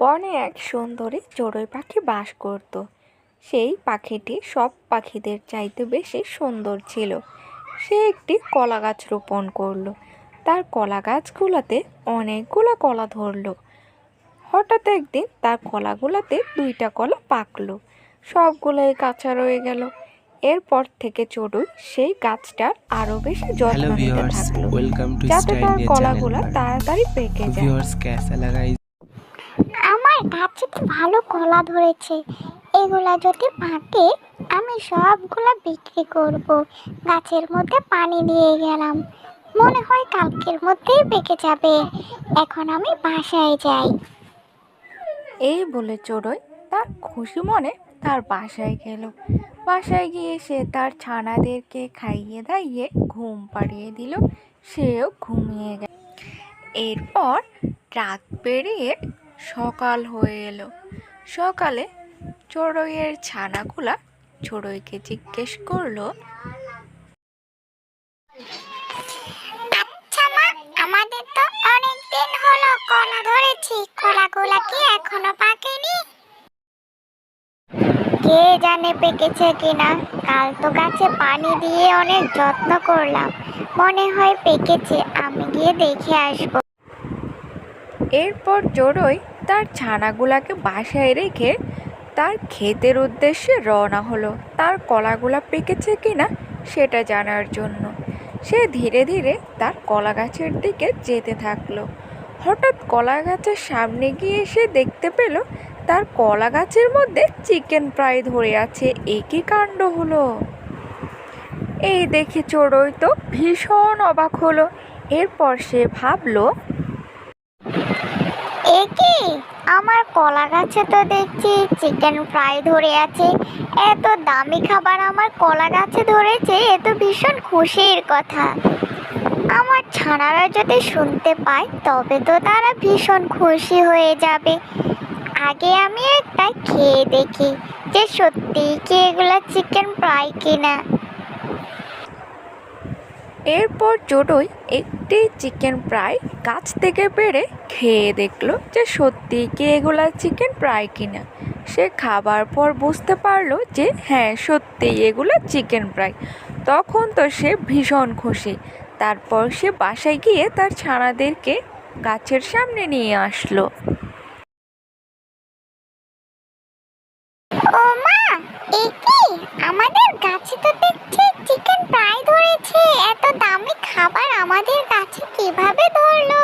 বনে এক সুন্দরী চড়ুই পাখি বাস করত। সেই পাখিটি সব পাখিদের চাইতে বেশি সুন্দর ছিল। সে একটি কলা গাছ রোপণ করল। তার কলা গাছগুলাতে অনেকগুলো কলা ধরল। হঠাৎ একদিন তার কলাগুলাতে দুইটা কলা পাকল। সবগুলোই কাঁচা রয়ে গেল। এরপর থেকে চড়ুই সেই গাছটার আরও বেশি যত্ন নিতে যাতে তার কলাগুলা তাড়াতাড়ি পেকে যায়। ভাবছি ভালো কলা ধরেছে। এগুলা যদি পাকে, আমি সবগুলা বিক্রি করব। গাছের মধ্যে পানি দিয়ে গেলাম। মনে হয় কালকের মধ্যেই পেকে যাবে। এখন আমি বাসায় যাই। এই বলে চড়ই তার খুশি মনে তার বাসায় গেল। বাসায় গিয়ে সে তার ছানাদেরকে খাইয়ে দাইয়ে ঘুম পাড়িয়ে দিল। সেও ঘুমিয়ে গেল। এরপর রাত পেরিয়ে সকাল হয়ে এলো। সকালে চড়ুইয়ের ছানাগুলা চড়ুইকে জিজ্ঞেস করল আমাদের তো অনেক দিন হলো কলা ধরেছি কলাগুলা কি এখনও পাকেনি? কে জানে পেকেছে কিনা কাল তো গাছে পানি দিয়ে অনেক যত্ন করলাম মনে হয় পেকেছে আমি গিয়ে দেখে আসব। এরপর চড়ুই তার ছানাগুলাকে বাসায় রেখে তার ক্ষেতের উদ্দেশ্যে রওনা হলো। তার কলাগুলা পেকেছে কি না সেটা জানার জন্য। সে ধীরে ধীরে তার কলা গাছের দিকে যেতে থাকল। হঠাৎ কলা গাছের সামনে গিয়ে সে দেখতে পেল, তার কলা গাছের মধ্যে চিকেন ফ্রাই ধরে আছে। একই কাণ্ড হলো? এই দেখে চড়ুই তো ভীষণ অবাক হলো। এরপর সে ভাবলো এ কি? আমার কলা গাছে তো দেখছি চিকেন ফ্রাই ধরে আছে। এত দামি খাবার আমার কলা গাছে ধরেছে, এ তো ভীষণ খুশির কথা। আমার ছানারা যদি শুনতে পায়, তবে তো তারা ভীষণ খুশি হয়ে যাবে। আগে আমি একটা খেয়ে দেখি যে সত্যি কি এগুলা চিকেন ফ্রাই কিনা। এরপর চড়ুই একটি চিকেন ফ্রাই গাছ থেকে পেড়ে খেয়ে দেখল যে সত্যি কি এগুলা চিকেন ফ্রাই কিনা। সে খাবার পর বুঝতে পারল যে হ্যাঁ সত্যি এগুলো চিকেন ফ্রাই। তখন তো সে ভীষণ খুশি। তারপর সে বাসায় গিয়ে তার ছানাদেরকে গাছের সামনে নিয়ে আসলো ও মা এ কি আমাদের গাছে তো দেখছি চিকেন ফ্রাই ধরেছে দামি খাবার আমাদের কাছে কীভাবে ধরলো?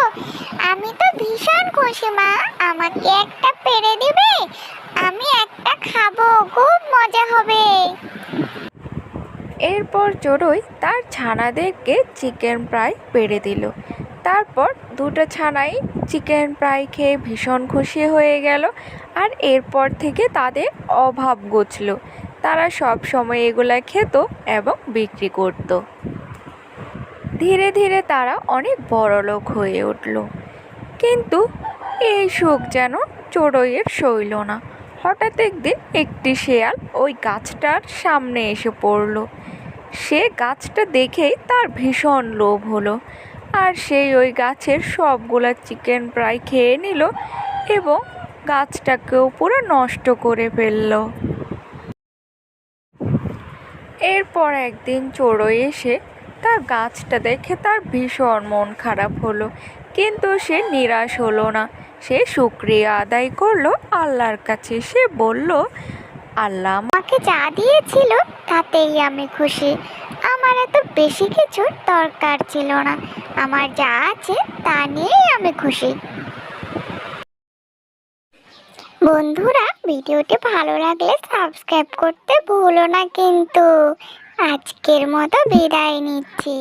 আমি তো ভীষণ খুশি, মা। আমাকে একটা পেরে দিবে, আমি একটা খাব, খুব মজা হবে। এরপর চড়ুই তার ছানাদেরকে চিকেন ফ্রাই পেড়ে দিল। তারপর দুটো ছানাই চিকেন ফ্রাই খেয়ে ভীষণ খুশি হয়ে গেল আর এরপর থেকে তাদের অভাব ঘুচল তারা সব সময় এগুলা খেত এবং বিক্রি করত। ধীরে ধীরে তারা অনেক বড় লোক হয়ে উঠল। কিন্তু এই সুখ যেন চড়ুইয়ের সইল না। হঠাৎ একদিন একটি শেয়াল ওই গাছটার সামনে এসে পড়ল। সে গাছটা দেখেই তার ভীষণ লোভ হলো আর সেই ওই গাছের সবগুলা চিকেন প্রায় খেয়ে নিল এবং গাছটাকেও পুরো নষ্ট করে ফেলল। এরপর একদিন চড়ুই এসে তার গাছটা দেখে তার ভীষণ মন খারাপ হলো। কিন্তু সে নিরাশ হলো না। সে শুক্রিয়া আদায় করল, আল্লাহর কাছে সে বলল, আল্লাহ আমাকে যা দিয়েছিল, তাতেই আমি খুশি। আমার এত বেশি কিছুর দরকার ছিল না। আমার যা আছে, তা নিয়েই আমি খুশি। বন্ধুরা, ভিডিওটি ভালো লাগলে সাবস্ক্রাইব করতে ভুলো না কিন্তু। আজকের মতো বিদায় নিচ্ছি।